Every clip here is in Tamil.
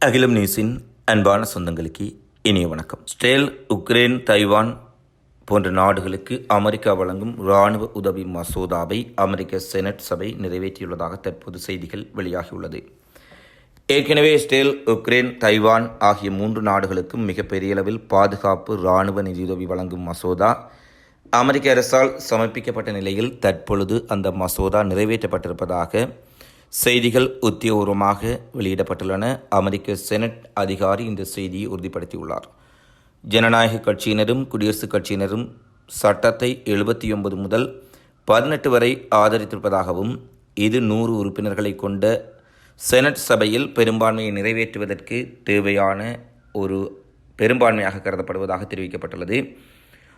அகிலம் நியூஸின் அன்பான சொந்தங்களுக்கு இனிய வணக்கம். ஸ்டேல் உக்ரைன் தைவான் போன்ற நாடுகளுக்கு அமெரிக்கா வழங்கும் இராணுவ உதவி மசோதாவை அமெரிக்க செனட் சபை நிறைவேற்றியுள்ளதாக தற்போது செய்திகள் வெளியாகியுள்ளது. ஏற்கனவே ஸ்டேல் உக்ரைன் தைவான் ஆகிய மூன்று நாடுகளுக்கும் மிகப்பெரிய அளவில் பாதுகாப்பு இராணுவ நிதியுதவி வழங்கும் மசோதா அமெரிக்க அரசால் சமர்ப்பிக்கப்பட்ட நிலையில் தற்பொழுது அந்த மசோதா நிறைவேற்றப்பட்டிருப்பதாக செய்திகள் உத்தியோகபூர்வமாக வெளியிடப்பட்டுள்ளன. அமெரிக்க செனட் அதிகாரி இந்த செய்தியை உறுதிப்படுத்தியுள்ளார். ஜனநாயக கட்சியினரும் குடியரசுக் கட்சியினரும் சட்டத்தை எழுபத்தி ஒன்பது முதல் பதினெட்டு வரை ஆதரித்திருப்பதாகவும் இது நூறு உறுப்பினர்களை கொண்ட செனட் சபையில் பெரும்பான்மையை நிறைவேற்றுவதற்கு தேவையான ஒரு பெரும்பான்மையாக கருதப்படுவதாக தெரிவிக்கப்பட்டுள்ளது.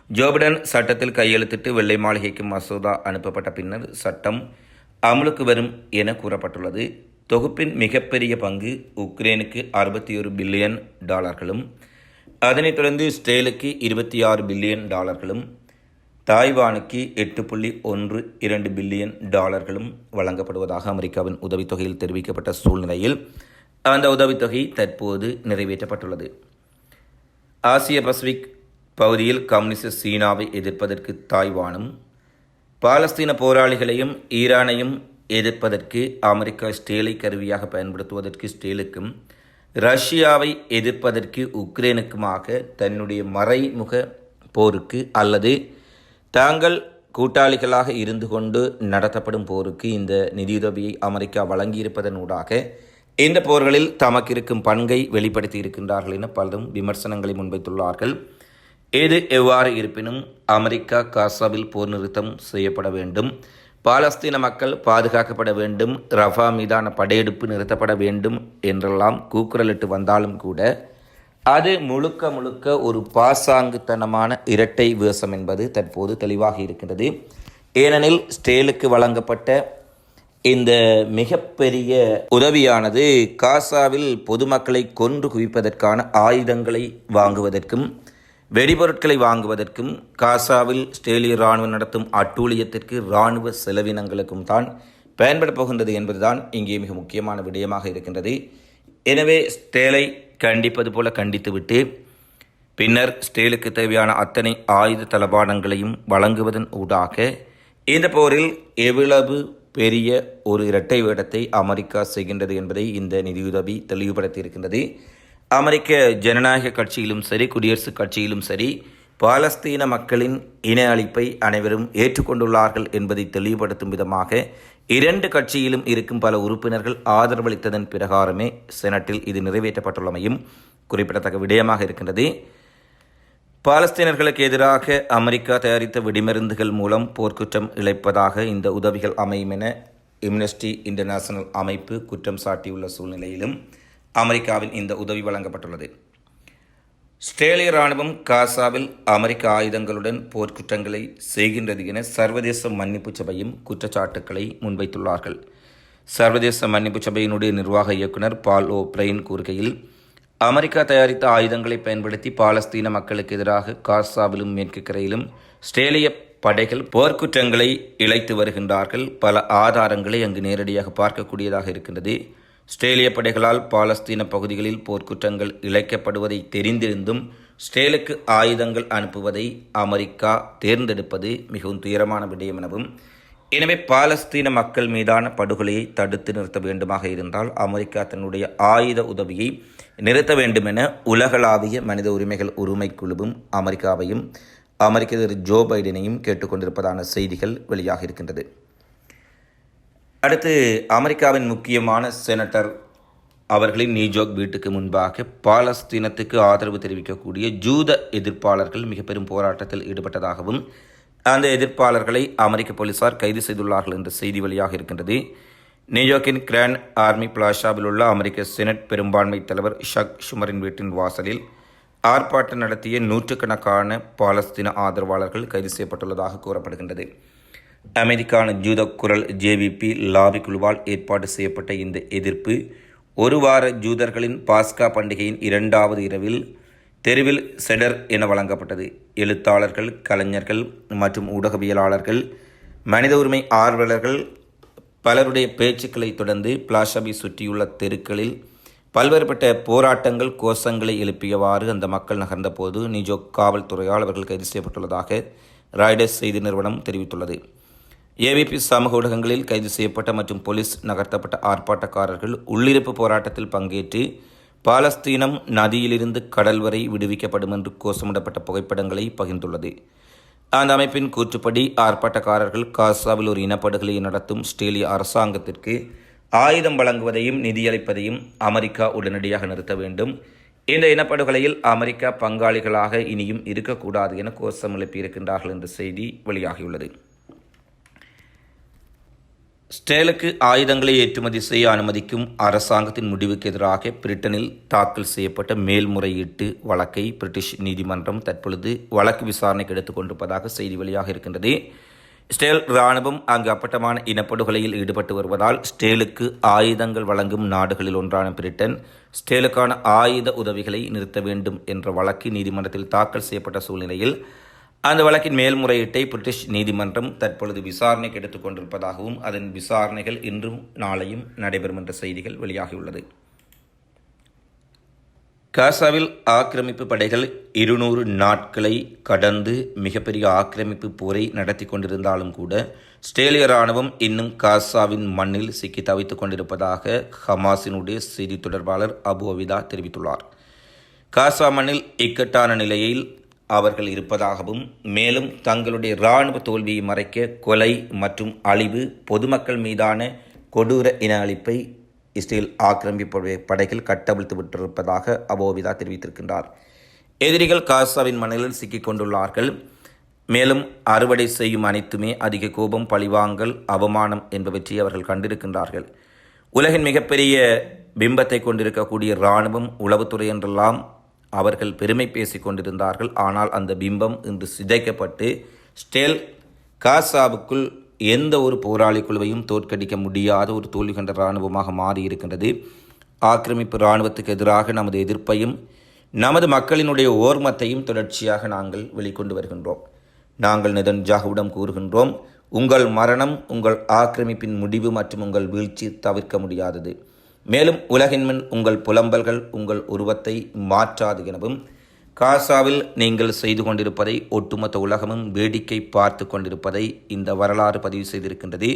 ஜோபிடன் சட்டத்தில் கையெழுத்திட்டு வெள்ளை மாளிகைக்கு மசோதா அனுப்பப்பட்ட பின்னர் சட்டம் அமலுக்கு வரும் என கூறப்பட்டுள்ளது. தொகுப்பின் மிகப்பெரிய பங்கு உக்ரைனுக்கு அறுபத்தி ஒரு பில்லியன் டாலர்களும் அதனைத் தொடர்ந்து ஸ்டேலுக்கு இருபத்தி ஆறு பில்லியன் டாலர்களும் தாய்வானுக்கு எட்டு புள்ளி ஒன்று இரண்டு பில்லியன் டாலர்களும் வழங்கப்படுவதாக அமெரிக்காவின் உதவித்தொகையில் தெரிவிக்கப்பட்ட சூழ்நிலையில் அந்த உதவித்தொகை தற்போது நிறைவேற்றப்பட்டுள்ளது. ஆசிய பசிபிக் பகுதியில் கம்யூனிஸ்ட் சீனாவை எதிர்ப்பதற்கு தாய்வானும் பாலஸ்தீன போராளிகளையும் ஈரானையும் எதிர்ப்பதற்கு அமெரிக்கா ஸ்டேலை கருவியாக பயன்படுத்துவதற்கு ஸ்டேலுக்கும் ரஷ்யாவை எதிர்ப்பதற்கு உக்ரைனுக்குமாக தன்னுடைய மறைமுக போருக்கு அல்லது தாங்கள் கூட்டாளிகளாக இருந்து கொண்டு நடத்தப்படும் போருக்கு இந்த நிதியுதவியை அமெரிக்கா வழங்கியிருப்பதனூடாக இந்த போர்களில் தமக்கு இருக்கும் பங்கை வெளிப்படுத்தி இருக்கின்றார்கள் என பலரும் விமர்சனங்களை முன்வைத்துள்ளார்கள். எது எவ்வாறு இருப்பினும் அமெரிக்கா காசாவில் போர் நிறுத்தம் செய்யப்பட வேண்டும்? பாலஸ்தீன மக்கள் பாதுகாக்கப்பட வேண்டும் ரஃபா மீதான படையெடுப்பு நிறுத்தப்பட வேண்டும் என்றெல்லாம் கூக்குரலிட்டு வந்தாலும் கூட அது முழுக்க முழுக்க ஒரு பாசாங்குத்தனமான இரட்டை வேஷம் என்பது தற்போது தெளிவாக இருக்கின்றது. ஏனெனில் ஸ்டேலுக்கு வழங்கப்பட்ட இந்த மிகப்பெரிய உதவியானது காசாவில் பொதுமக்களை கொன்று குவிப்பதற்கான ஆயுதங்களை வாங்குவதற்கும் வெடிபொருட்களை வாங்குவதற்கும் காசாவில் ஸ்டேலிய இராணுவம் நடத்தும் அட்டூழியத்திற்கு இராணுவ செலவினங்களுக்கும் தான் பயன்பட போகின்றது என்பதுதான் இங்கே மிக முக்கியமான விடயமாக இருக்கின்றது. எனவே ஸ்டேலை கண்டிப்பது போல கண்டித்துவிட்டு பின்னர் ஸ்டேலுக்கு தேவையான அத்தனை ஆயுத தளபாடங்களையும் வழங்குவதன் ஊடாக இந்த போரில் எவ்வளவு பெரிய ஒரு இரட்டை வேடத்தை அமெரிக்கா செய்கின்றது என்பதை இந்த நிதியுதவி தெளிவுபடுத்தியிருக்கின்றது. அமெரிக்க ஜனநாயக கட்சியிலும் சரி குடியரசுக் கட்சியிலும் சரி பாலஸ்தீன மக்களின் இன அழிப்பை அனைவரும் ஏற்றுக்கொண்டுள்ளார்கள் என்பதை தெளிவுபடுத்தும் விதமாக இரண்டு கட்சியிலும் இருக்கும் பல உறுப்பினர்கள் ஆதரவளித்ததன் பிரகாரமே செனட்டில் இது நிறைவேற்றப்பட்டுள்ளமையும் குறிப்பிடத்தக்க விடயமாக இருக்கின்றது. பாலஸ்தீனர்களுக்கு எதிராக அமெரிக்கா தயாரித்த வெடிமருந்துகள் மூலம் போர்க்குற்றம் இழைப்பதாக இந்த உதவிகள் அமையும் என இம்னஸ்டி இன்டர்நேஷனல் அமைப்பு குற்றம் சாட்டியுள்ள சூழ்நிலையிலும் அமெரிக்காவின் இந்த உதவி வழங்கப்பட்டுள்ளது. ஸ்ட்ரேலிய இராணுவம் காசாவில் அமெரிக்க ஆயுதங்களுடன் போர்க்குற்றங்களை செய்கின்றது என சர்வதேச மன்னிப்பு சபையும் குற்றச்சாட்டுக்களை முன்வைத்துள்ளார்கள். சர்வதேச மன்னிப்பு சபையினுடைய நிர்வாக இயக்குனர் பால் ஓ. பிரெயின் கூறுகையில் அமெரிக்கா தயாரித்த ஆயுதங்களை பயன்படுத்தி பாலஸ்தீன மக்களுக்கு எதிராக காசாவிலும் மேற்கு கரையிலும் ஸ்ட்ரேலிய படைகள் போர்க்குற்றங்களை இழைத்து வருகின்றார்கள். பல ஆதாரங்களை அங்கு நேரடியாக பார்க்கக்கூடியதாக இருக்கின்றது. ஸ்ட்ரேலிய படைகளால் பாலஸ்தீன பகுதிகளில் போர்க்குற்றங்கள் இழைக்கப்படுவதை தெரிந்திருந்தும் ஸ்டேலுக்கு ஆயுதங்கள் அனுப்புவதை அமெரிக்கா தேர்ந்தெடுப்பது மிகவும் துயரமான விடயம் எனவும் எனவே பாலஸ்தீன மக்கள் மீதான படுகொலையை தடுத்து நிறுத்த வேண்டுமாக இருந்தால் அமெரிக்கா தன்னுடைய ஆயுத உதவியை நிறுத்த வேண்டும் என உலகளாவிய மனித உரிமைகள் உரிமை குழுவும் அமெரிக்காவையும் அமெரிக்க திரு ஜோ பைடனையும் கேட்டுக்கொண்டிருப்பதான செய்திகள் வெளியாக இருக்கின்றது. அடுத்து அமெரிக்காவின் முக்கியமான செனட்டர் அவர்களின் நியூஜோக் வீட்டுக்கு முன்பாக பாலஸ்தீனத்துக்கு ஆதரவு தெரிவிக்கக்கூடிய ஜூத எதிர்ப்பாளர்கள் மிக பெரும் போராட்டத்தில் ஈடுபட்டதாகவும் அந்த எதிர்ப்பாளர்களை அமெரிக்க போலீசார் கைது செய்துள்ளார்கள் என்ற செய்தி வழியாக இருக்கின்றது. நியூயார்க்கின் கிராண்ட் ஆர்மி பிளாஷாவில் உள்ள அமெரிக்க செனட் பெரும்பான்மை தலைவர் ஷக் ஷுமரின் வீட்டின் வாசலில் ஆர்ப்பாட்டம் நடத்திய நூற்றுக்கணக்கான பாலஸ்தீன ஆதரவாளர்கள் கைது செய்யப்பட்டுள்ளதாக கூறப்படுகின்றது. அமெரிக்கான ஜூத குரல் ஜேவிபி லாபி குழுவால் ஏற்பாடு செய்யப்பட்ட இந்த எதிர்ப்பு ஒரு வார ஜூதர்களின் பாஸ்கா பண்டிகையின் இரண்டாவது இரவில் தெருவில் செடர் என வழங்கப்பட்டது. எழுத்தாளர்கள் கலைஞர்கள் மற்றும் ஊடகவியலாளர்கள் மனித உரிமை ஆர்வலர்கள் பலருடைய பேச்சுக்களை தொடர்ந்து பிளாஷபி சுற்றியுள்ள தெருக்களில் பல்வேறுபட்ட போராட்டங்கள் கோஷங்களை எழுப்பியவாறு அந்த மக்கள் நகர்ந்தபோது நிஜோ காவல்துறையால் அவர்கள் கைது செய்யப்பட்டுள்ளதாக ராய்டர்ஸ் செய்தி நிறுவனம் தெரிவித்துள்ளது. ஏவிபி சமூக ஊடகங்களில் கைது செய்யப்பட்ட மற்றும் போலீஸ் நகர்த்தப்பட்ட ஆர்ப்பாட்டக்காரர்கள் உள்ளிருப்பு போராட்டத்தில் பங்கேற்று பாலஸ்தீனம் நதியிலிருந்து கடல் வரை விடுவிக்கப்படும் என்று கோஷமிடப்பட்ட புகைப்படங்களை பகிர்ந்துள்ளது. அந்த அமைப்பின் கூற்றுப்படி ஆர்ப்பாட்டக்காரர்கள் காசாவில் ஒரு இனப்படுகொலை நடத்தும் ஸ்டேலிய அரசாங்கத்திற்கு ஆயுதம் வழங்குவதையும் நிதியளிப்பதையும் அமெரிக்கா உடனடியாக நிறுத்த வேண்டும். இந்த இனப்படுகொலையில் அமெரிக்கா பங்காளிகளாக இனியும் இருக்கக்கூடாது என கோஷம் எழுப்பியிருக்கின்றார்கள் என்ற செய்தி வெளியாகியுள்ளது. ஸ்டேலுக்கு ஆயுதங்களை ஏற்றுமதி செய்ய அனுமதிக்கும் அரசாங்கத்தின் முடிவுக்கு எதிராக பிரிட்டனில் தாக்கல் செய்யப்பட்ட மேல்முறையீட்டு வழக்கை பிரிட்டிஷ் நீதிமன்றம் தற்பொழுது வழக்கு விசாரணைக்கு எடுத்துக் கொண்டிருப்பதாக செய்தி வெளியாக இருக்கின்றது. ஸ்டேல் இராணுவம் அங்கு அப்பட்டமான இனப்படுகொலையில் ஈடுபட்டு வருவதால் ஸ்டேலுக்கு ஆயுதங்கள் வழங்கும் நாடுகளில் ஒன்றான பிரிட்டன் ஸ்டேலுக்கான ஆயுத உதவிகளை நிறுத்த வேண்டும் என்ற வழக்கு நீதிமன்றத்தில் தாக்கல் செய்யப்பட்ட சூழ்நிலையில் அந்த வழக்கின் மேல்முறையீட்டை பிரிட்டிஷ் நீதிமன்றம் தற்பொழுது விசாரணைக்கு எடுத்துக் கொண்டிருப்பதாகவும் அதன் விசாரணைகள் இன்றும் நாளையும் நடைபெறும் என்ற செய்திகள் வெளியாகியுள்ளது. காசாவில் ஆக்கிரமிப்பு படைகள் இருநூறு நாட்களை கடந்து மிகப்பெரிய ஆக்கிரமிப்பு போரை நடத்தி கொண்டிருந்தாலும் கூட ஸ்டேலிய ராணுவம் இன்னும் காசாவின் மண்ணில் சிக்கி தவித்துக் கொண்டிருப்பதாக ஹமாஸினுடைய செய்தி தொடர்பாளர் அபு அவிதா தெரிவித்துள்ளார். காசா மண்ணில் இக்கட்டான நிலையில் அவர்கள் இருப்பதாகவும் மேலும் தங்களுடைய இராணுவ தோல்வியை மறைக்க கொலை மற்றும் அழிவு பொதுமக்கள் மீதான கொடூர இன அழிப்பை இஸ்ரேல் ஆக்கிரமிப்பு படைகள் கட்டவிழ்த்து விட்டிருப்பதாக அபோவிதா தெரிவித்திருக்கின்றார். எதிரிகள் காசாவின் மணலில் சிக்கிக் கொண்டுள்ளார்கள். மேலும் அறுவடை செய்யும் அனைத்துமே அதிக கோபம் பழிவாங்கல் அவமானம் என்பவற்றை அவர்கள் கண்டிருக்கின்றார்கள். உலகின் மிகப்பெரிய பிம்பத்தை கொண்டிருக்கக்கூடிய இராணுவம் உளவுத்துறை என்றெல்லாம் அவர்கள் பெருமை பேசிக் கொண்டிருந்தார்கள். ஆனால் அந்த பிம்பம் இன்று சிதைக்கப்பட்டு ஸ்டேல் காசாவுக்குள் எந்த ஒரு போராளி குழுவையும் தோற்கடிக்க முடியாத ஒரு தோல்வி கண்ட இராணுவமாக மாறியிருக்கின்றது ஆக்கிரமிப்பு இராணுவத்துக்கு எதிராக நமது எதிர்ப்பையும் நமது மக்களினுடைய ஓர்மத்தையும் தொடர்ச்சியாக நாங்கள் வெளிக்கொண்டு வருகின்றோம். நாங்கள் நெதன்ஜாகுவிடம் கூறுகின்றோம் உங்கள் மரணம் உங்கள் ஆக்கிரமிப்பின் முடிவு மற்றும் உங்கள் வீழ்ச்சி தவிர்க்க முடியாதது. மேலும் உலகின் முன் உங்கள் புலம்பல்கள் உங்கள் உருவத்தை மாற்றாது எனவும் காசாவில் நீங்கள் செய்து கொண்டிருப்பதை ஒட்டுமொத்த உலகமும் வேடிக்கை பார்த்து கொண்டிருப்பதை இந்த வரலாறு பதிவு செய்திருக்கின்றது.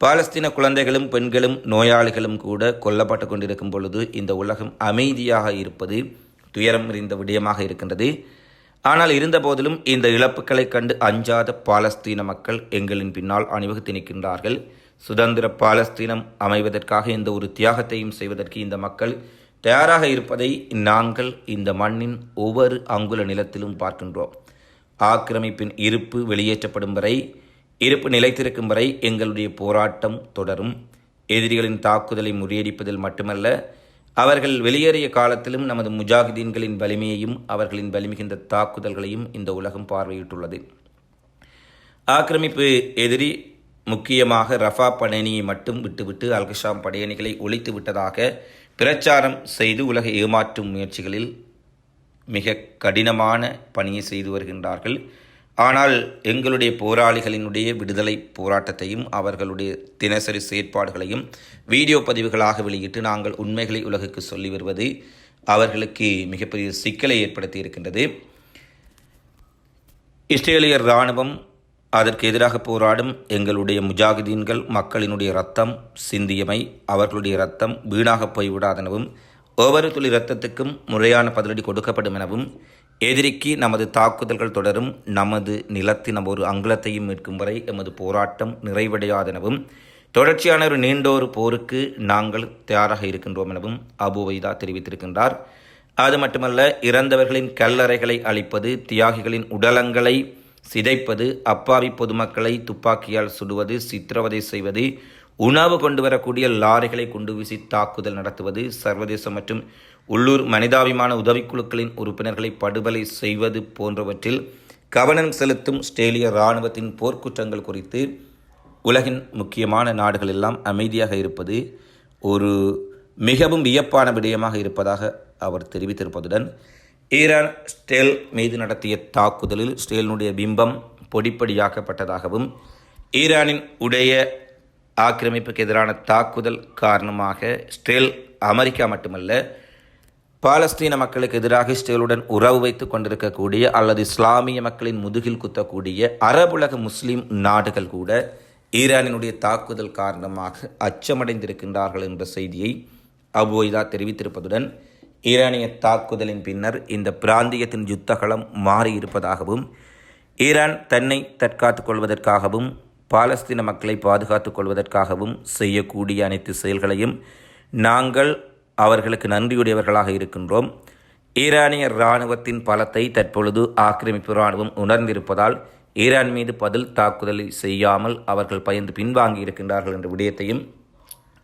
பாலஸ்தீன குழந்தைகளும் பெண்களும் நோயாளிகளும் கூட கொல்லப்பட்டு கொண்டிருக்கும் பொழுது இந்த உலகம் அமைதியாக இருப்பது துயரம் இருந்த விடயமாக இருக்கின்றது. ஆனால் இருந்தபோதிலும் இந்த இழப்புகளை கண்டு அஞ்சாத பாலஸ்தீன மக்கள் எங்களின் பின்னால் அணிவகுத்து நிற்கின்றார்கள். சுதந்திர பாலஸ்தீனம் அமைவதற்காக எந்த ஒரு தியாகத்தையும் செய்வதற்கு இந்த மக்கள் தயாராக இருப்பதை நாங்கள் இந்த மண்ணின் ஒவ்வொரு அங்குல நிலத்திலும் பார்க்கின்றோம். ஆக்கிரமிப்பின் இருப்பு வெளியேற்றப்படும் வரை இருப்பு நிலைத்திருக்கும் வரை எங்களுடைய போராட்டம் தொடரும். எதிரிகளின் தாக்குதலை முறியடிப்பதில் மட்டுமல்ல அவர்கள் வெளியேறிய காலத்திலும் நமது முஜாஹிதீன்களின் வலிமையையும் அவர்களின் வலிமிகின்ற தாக்குதல்களையும் இந்த உலகம் பார்வையிட்டுள்ளது. ஆக்கிரமிப்பு எதிரி முக்கியமாக ரஃபா படையணியை மட்டும் விட்டுவிட்டு அல்கஷாம் படையணிகளை ஒழித்து விட்டதாக பிரச்சாரம் செய்து உலகை ஏமாற்றும் முயற்சிகளில் மிக கடினமான பணியை செய்து வருகின்றார்கள். ஆனால் எங்களுடைய போராளிகளினுடைய விடுதலை போராட்டத்தையும் அவர்களுடைய தினசரி செயற்பாடுகளையும் வீடியோ பதிவுகளாக வெளியிட்டு நாங்கள் உண்மைகளை உலகுக்கு சொல்லி வருவது அவர்களுக்கு மிகப்பெரிய சிக்கலை ஏற்படுத்தி இருக்கின்றது. இஸ்ரேலியர் இராணுவம் அதற்கு எதிராக போராடும் எங்களுடைய முஜாகிதீன்கள் மக்களினுடைய ரத்தம் சிந்தியமை அவர்களுடைய ரத்தம் வீணாக போய்விடாதெனவும் ஒவ்வொரு துளி இரத்தத்துக்கும் முறையான பதிலடி கொடுக்கப்படும் எனவும் எதிரிக்கு நமது தாக்குதல்கள் தொடரும் நமது நிலத்தின் ஒரு அங்குலத்தையும் மீட்கும் வரை எமது போராட்டம் நிறைவடையாதெனவும் தொடர்ச்சியான ஒரு நீண்டோரு போருக்கு நாங்கள் தயாராக இருக்கின்றோம் எனவும் அபுவைதா தெரிவித்திருக்கின்றார். அது மட்டுமல்ல இறந்தவர்களின் கல்லறைகளை அழிப்பது தியாகிகளின் உடலங்களை சிதைப்பது அப்பாவி பொதுமக்களை துப்பாக்கியால் சுடுவது சித்திரவதை செய்வது உணவு கொண்டு வரக்கூடிய லாரிகளை கொண்டு வீசி தாக்குதல் நடத்துவது சர்வதேச மற்றும் உள்ளூர் மனிதாபிமான உதவிக்குழுக்களின் உறுப்பினர்களை படுகொலை செய்வது போன்றவற்றில் கவனம் செலுத்தும் ஸ்ட்ரேலிய இராணுவத்தின் போர்க்குற்றங்கள் குறித்து உலகின் முக்கியமான நாடுகள் எல்லாம் அமைதியாக இருப்பது ஒரு மிகவும் வியப்பான விடயமாக இருப்பதாக அவர் தெரிவித்திருப்பதுடன் ஈரான் ஸ்டேல் மீது நடத்திய தாக்குதலில் ஸ்டேலினுடைய பிம்பம் பொடிப்படியாக்கப்பட்டதாகவும் ஈரானின் உடைய ஆக்கிரமிப்புக்கு எதிரான தாக்குதல் காரணமாக ஸ்டேல் அமெரிக்கா மட்டுமல்ல பாலஸ்தீன மக்களுக்கு எதிராக இஸ்ரேலுடன் உறவு வைத்துக் கொண்டிருக்கக்கூடிய அல்லது இஸ்லாமிய மக்களின் முதுகில் குத்தக்கூடிய அரபுலக முஸ்லீம் நாடுகள் கூட ஈரானினுடைய தாக்குதல் காரணமாக அச்சமடைந்திருக்கின்றார்கள் என்ற செய்தியை அபோய்தா தெரிவித்திருப்பதுடன் ஈரானிய தாக்குதலின் பின்னர் இந்த பிராந்தியத்தின் யுத்தகலம் மாறியிருப்பதாகவும் ஈரான் தன்னை தற்காத்துக் கொள்வதற்காகவும் பாலஸ்தீன மக்களை பாதுகாத்துக் கொள்வதற்காகவும் செய்யக்கூடிய அனைத்து செயல்களையும் நாங்கள் அவர்களுக்கு நன்றியுடையவர்களாக இருக்கின்றோம். ஈரானிய இராணுவத்தின் பலத்தை தற்பொழுது ஆக்கிரமிப்பு இராணுவம் உணர்ந்திருப்பதால் ஈரான் மீது பதில் தாக்குதலை செய்யாமல் அவர்கள் பயந்து பின்வாங்கி இருக்கின்றார்கள் என்ற விடயத்தையும்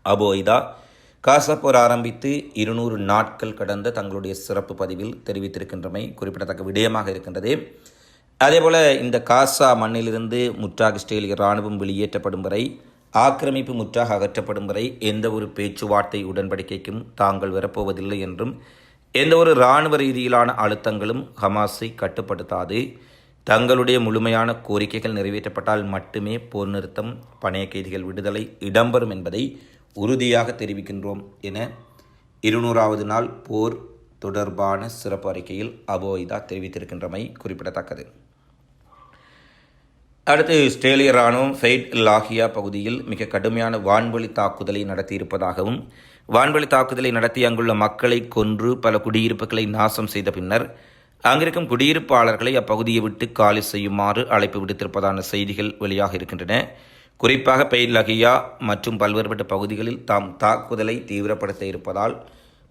அபோய்தா காசப்போர் ஆரம்பித்து இருநூறு நாட்கள் கடந்த தங்களுடைய சிறப்பு பதிவில் தெரிவித்திருக்கின்றமை குறிப்பிடத்தக்க விடயமாக இருக்கின்றது. அதேபோல் இந்த காசா மண்ணிலிருந்து முற்றாக இஸ்ரேலிய இராணுவம் வெளியேற்றப்படும் வரை ஆக்கிரமிப்பு முற்றாக அகற்றப்படும் வரை எந்த ஒரு பேச்சுவார்த்தை உடன்படிக்கைக்கும் தாங்கள் வரப்போவதில்லை என்றும் எந்த ஒரு இராணுவ ரீதியிலான அழுத்தங்களும் ஹமாஸை கட்டுப்படுத்தாது. தங்களுடைய முழுமையான கோரிக்கைகள் நிறைவேற்றப்பட்டால் மட்டுமே போர் நிறுத்தம் பணைய கைதிகள் விடுதலை இடம்பெறும் என்பதை உறுதியாக தெரிவிக்கின்றோம் என இருநூறாவது நாள் போர் தொடர்பான சிறப்பு அறிக்கையில் அபோய்தா தெரிவித்திருக்கின்றமை குறிப்பிடத்தக்கது. அடுத்து இஸ்ரேலிய இராணுவம் ஃபெய்ட் லாகியா பகுதியில் மிக கடுமையான வான்வழி தாக்குதலை நடத்தியிருப்பதாகவும் வான்வழி தாக்குதலை நடத்தி அங்குள்ள மக்களை கொன்று பல குடியிருப்புகளை நாசம் செய்த பின்னர் அங்கிருக்கும் குடியிருப்பாளர்களை அப்பகுதியை விட்டு காலி செய்யுமாறு அழைப்பு விடுத்திருப்பதான செய்திகள் வெளியாக இருக்கின்றன. குறிப்பாக பெயில் லகியா மற்றும் பல்வேறுபட்ட பகுதிகளில் தாம் தாக்குதலை தீவிரப்படுத்த இருப்பதால்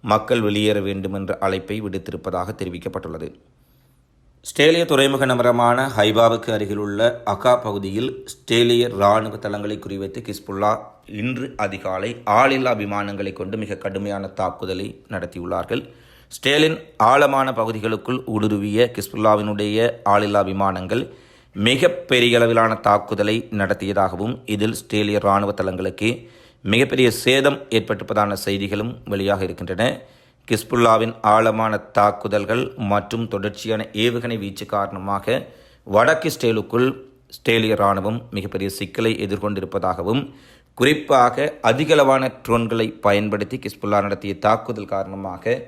மக்கள் வெளியேற வேண்டும் என்ற அழைப்பை விடுத்திருப்பதாக தெரிவிக்கப்பட்டுள்ளது. ஸ்டேலிய துறைமுக நகரமான ஹைபாவுக்கு அருகிலுள்ள அகா பகுதியில் ஸ்டேலிய இராணுவ தளங்களை குறிவைத்து கிஸ்புல்லா இன்று அதிகாலை ஆளில்லா விமானங்களை கொண்டு மிக கடுமையான தாக்குதலை நடத்தியுள்ளார்கள். ஸ்டேலின் ஆழமான பகுதிகளுக்குள் ஊடுருவிய கிஸ்புல்லாவினுடைய ஆளில்லா விமானங்கள் மிக பெரிய அளவிலான தாக்குதலை நடத்தியதாகவும் இதில் ஸ்டேலிய இராணுவ தளங்களுக்கு மிகப்பெரிய சேதம் ஏற்பட்டிருப்பதான செய்திகளும் வெளியாக இருக்கின்றன. கிஸ்புல்லாவின் ஆழமான தாக்குதல்கள் மற்றும் தொடர்ச்சியான ஏவுகணை வீச்சு காரணமாக வடக்கு ஸ்டேலுக்குள் ஸ்டேலிய இராணுவம் மிகப்பெரிய சிக்கலை எதிர்கொண்டிருப்பதாகவும் குறிப்பாக அதிகளவான ட்ரோன்களை பயன்படுத்தி கிஸ்புல்லா நடத்திய தாக்குதல் காரணமாக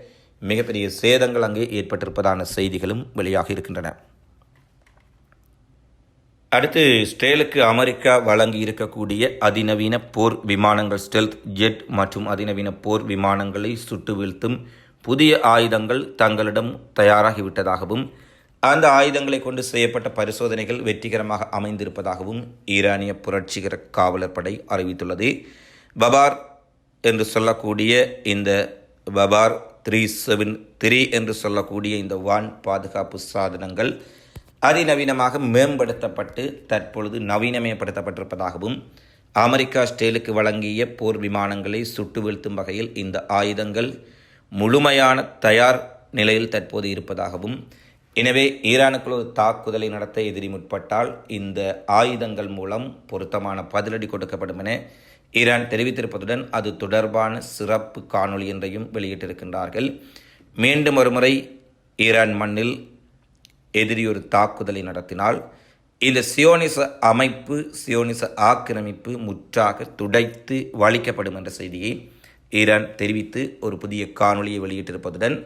மிகப்பெரிய சேதங்கள் அங்கே ஏற்பட்டிருப்பதான செய்திகளும் வெளியாக இருக்கின்றன. அடுத்து ஸ்டேலுக்கு அமெரிக்கா வழங்கி இருக்கக்கூடிய அதிநவீன போர் விமானங்கள் ஸ்டெல்த் ஜெட் மற்றும் அதிநவீன போர் விமானங்களை சுட்டு வீழ்த்தும் புதிய ஆயுதங்கள் தங்களிடம் தயாராகிவிட்டதாகவும் அந்த ஆயுதங்களை கொண்டு செய்யப்பட்ட பரிசோதனைகள் வெற்றிகரமாக அமைந்திருப்பதாகவும் ஈரானிய புரட்சிகர காவலர் படை அறிவித்துள்ளது. பபார் என்று சொல்லக்கூடிய இந்த பபார் த்ரீ செவன் த்ரீ என்று சொல்லக்கூடிய இந்த வான் பாதுகாப்பு சாதனங்கள் அதிநவீனமாக மேம்படுத்தப்பட்டு தற்பொழுது நவீனமயப்படுத்தப்பட்டிருப்பதாகவும் அமெரிக்கா ஸ்டேலுக்கு வழங்கிய போர் விமானங்களை சுட்டு வீழ்த்தும் வகையில் இந்த ஆயுதங்கள் முழுமையான தயார் நிலையில் தற்போது இருப்பதாகவும் எனவே ஈரானுக்குள் ஒரு தாக்குதலை நடத்த எதிரி முற்பட்டால் இந்த ஆயுதங்கள் மூலம் பொருத்தமான பதிலடி கொடுக்கப்படும் என ஈரான் தெரிவித்திருப்பதுடன் அது தொடர்பான சிறப்பு காணொளி என்றையும் வெளியிட்டிருக்கின்றார்கள். மீண்டும் ஒருமுறை ஈரான் மண்ணில் எதிரி ஒரு தாக்குதலை நடத்தினால் இந்த சியோனிச அமைப்பு சியோனிச ஆக்கிரமிப்பு முற்றாக துடைத்து வலிக்கப்படும் என்ற செய்தியை ஈரான் தெரிவித்து ஒரு புதிய காணொலியை வெளியிட்டிருப்பதுடன்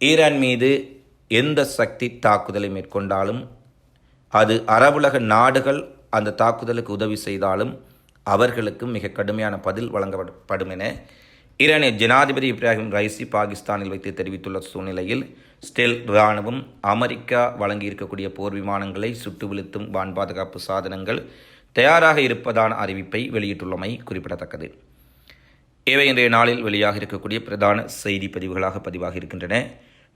ஈரான் மீது எந்த சக்தி தாக்குதலை மேற்கொண்டாலும் அது அரபுலக நாடுகள் அந்த தாக்குதலுக்கு உதவி செய்தாலும் அவர்களுக்கும் மிக கடுமையான பதில் வழங்கப்படும் என ஈரானிய ஜனாதிபதி இப்ராஹிம் ரைசி பாகிஸ்தானில் வைத்து தெரிவித்துள்ள சூழ்நிலையில் ஸ்டெல் இராணுவம் அமெரிக்கா வழங்கியிருக்கக்கூடிய போர் விமானங்களை சுட்டு வீழ்த்தும் வான் பாதுகாப்பு சாதனங்கள் தயாராக இருப்பதான அறிவிப்பை வெளியிட்டுள்ளமை குறிப்பிடத்தக்கது. இவை இன்றைய நாளில் வெளியாக இருக்கக்கூடிய பிரதான செய்தி பதிவுகளாக பதிவாக இருக்கின்றன.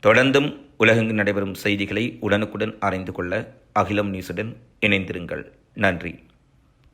தொடர்ந்தும் உலகெங்கு நடைபெறும் செய்திகளை உடனுக்குடன் அறிந்து கொள்ள அகிலம் நியூஸுடன் இணைந்திருங்கள். நன்றி.